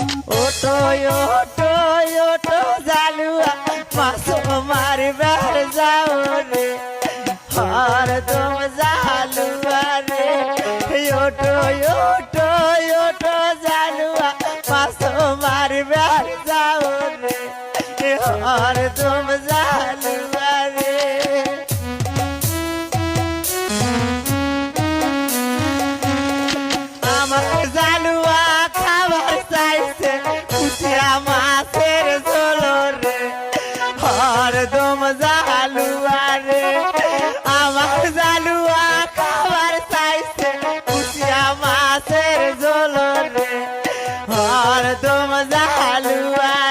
ওটো ওটো ওটো জালুয়া মাসো মারবার যাও রে হার দম জালুয়া রে ওটো ওটো ওটো জালুয়া মাসো মারবার যাও রে হার দম জালুয়া। হরদম জালুয়া রে আমার জালুয়া খাবার চাইছে কুচিয়া মাছের ঝোলো রে হরদম জালুয়া